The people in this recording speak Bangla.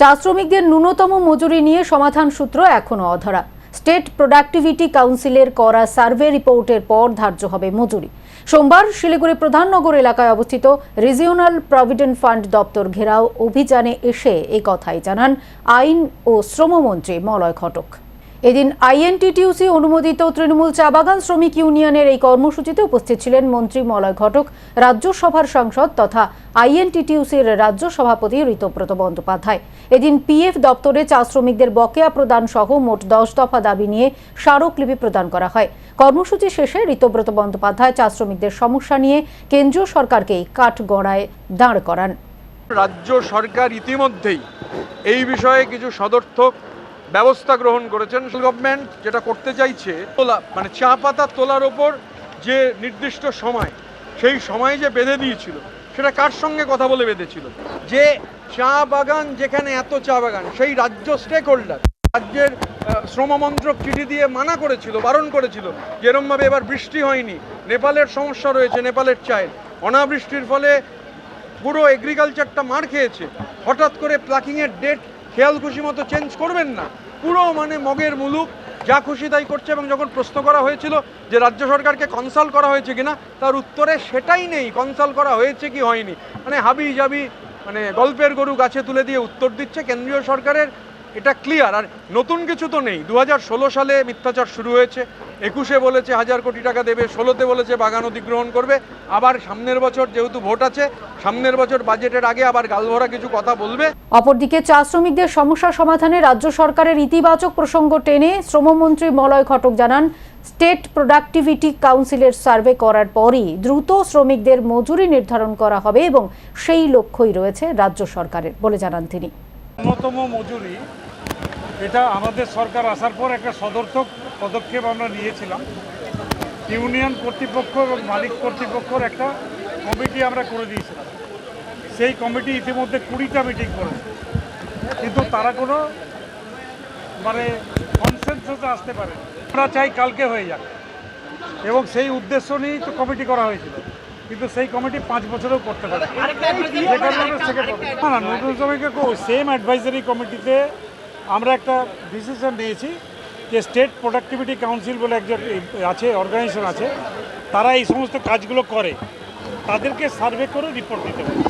চা শ্রমিকদের ন্যূনতম মজুরি নিয়ে সমাধান সূত্র এখনও অধরা। স্টেট প্রোডাক্টিভিটি কাউন্সিলের করা সার্ভে রিপোর্টের পর ধার্য হবে মজুরি। সোমবার শিলিগুড়ি প্রধাননগর এলাকায় অবস্থিত রিজিওনাল প্রভিডেন্ট ফান্ড দপ্তর ঘেরাও অভিযানে এসে এ কথাই জানান আইন ও শ্রমমন্ত্রী মলয় ঘটক। এদিন আইএনটিটিউসি অনুমোদিত তৃণমূল চা বাগান শ্রমিক ইউনিয়নের এই কর্মসূচিতে উপস্থিত ছিলেন মন্ত্রী মলয় ঘটক, রাজ্যসভার সাংসদ তথা আইএনটিটিউসির রাজ্য সভাপতি ঋতব্রত বন্দ্যোপাধ্যায়। এদিন পিএফ দপ্তরে চা শ্রমিকদের বকেয়া প্রদান সহ মোট দশ দফা দাবি নিয়ে স্মারকলিপি প্রদান করা হয়। কর্মসূচি শেষে ঋতব্রত বন্দ্যোপাধ্যায় চা শ্রমিকদের সমস্যা নিয়ে কেন্দ্রীয় সরকারকেই কাঠগড়ায় দাঁড় করান। রাজ্য সরকার ইতিমধ্যেই এই বিষয়ে কিছু সদর্থক ব্যবস্থা গ্রহণ করেছেন গভর্নমেন্ট যেটা করতে চাইছে তোলা মানে চা পাতা তোলার ওপর যে নির্দিষ্ট সময়, সেই সময় যে বেঁধে দিয়েছিল, সেটা কার সঙ্গে কথা বলে বেঁধেছিল? যে চা বাগান যেখানে এত চা বাগান, সেই রাজ্য স্টেক হোল্ডার রাজ্যের শ্রমমন্ত্রক চিঠি দিয়ে মানা করেছিল, বারণ করেছিল যেরমভাবে এবার বৃষ্টি হয়নি, নেপালের সমস্যা রয়েছে, নেপালের চায়ের। অনাবৃষ্টির ফলে পুরো এগ্রিকালচারটা মার খেয়েছে, হঠাৎ করে প্লাকিংয়ের ডেট খেয়াল খুশি মতো চেঞ্জ করবেন না। পুরো মানে মগের মুলুক যা খুশি তাই করছে এবং যখন প্রশ্ন করা হয়েছিল যে রাজ্য সরকারকে কনসাল্ট করা হয়েছে কিনা, তার উত্তরে সেটাই নেই কনসাল্ট করা হয়েছে কি হয়নি। মানে হাবি জাবি মানে গল্পের গরু গাছে তুলে দিয়ে উত্তর দিচ্ছে কেন্দ্রীয় সরকারের এটা ক্লিয়ার আর নতুন কিছু তো নেই। দু হাজার ষোলো সালে মিথ্যাচার শুরু হয়েছে একুশে বলেছে হাজার কোটি টাকা দেবে ষোলোতে বলেছে বাগান অধিগ্রহণ করবে আবার সামনের বছর যেহেতু ভোট আছে সামনের বছর বাজেটের আগে আবার গালভরা কিছু কথা বলবে। অপরদিকে চা শ্রমিকদের সমস্যা সমাধানে রাজ্য সরকারের ইতিবাচক প্রসঙ্গ টেনে শ্রমমন্ত্রী মলয় ঘটক জানান স্টেট প্রোডাক্টিভিটি কাউন্সিলের সার্ভে করার পরই দ্রুত শ্রমিকদের মজুরি নির্ধারণ করা হবে এবং সেই লক্ষ্যই রয়েছে রাজ্য সরকারের বলে জানান তিনি। ন্যূনতম মজুরি এটা আমাদের সরকার আসার পর একটা সদর্থক পদক্ষেপ আমরা নিয়েছিলাম। ইউনিয়ন কর্তৃপক্ষ এবং মালিক কর্তৃপক্ষর একটা কমিটি আমরা করে দিয়েছিলাম। সেই কমিটি ইতিমধ্যে কুড়িটা মিটিং করেছে। কিন্তু তারা কোনো মানে কনসেনসাসে আসতে পারে আমরা চাই কালকে হয়ে যাক। এবং সেই উদ্দেশ্য নিয়েই তো কমিটি করা হয়েছিল। কিন্তু সেই কমিটি পাঁচ বছরেও করতে পারে। না না নতুন শ্রমিককে সেম অ্যাডভাইজারি কমিটিতে আমরা একটা ডিসিশন নিয়েছি যে স্টেট প্রোডাক্টিভিটি কাউন্সিল বলে একজন আছে অর্গানাইজেশন আছে, তারা এই সমস্ত কাজগুলো করে। তাদেরকে সার্ভে করে রিপোর্ট দিতে হবে।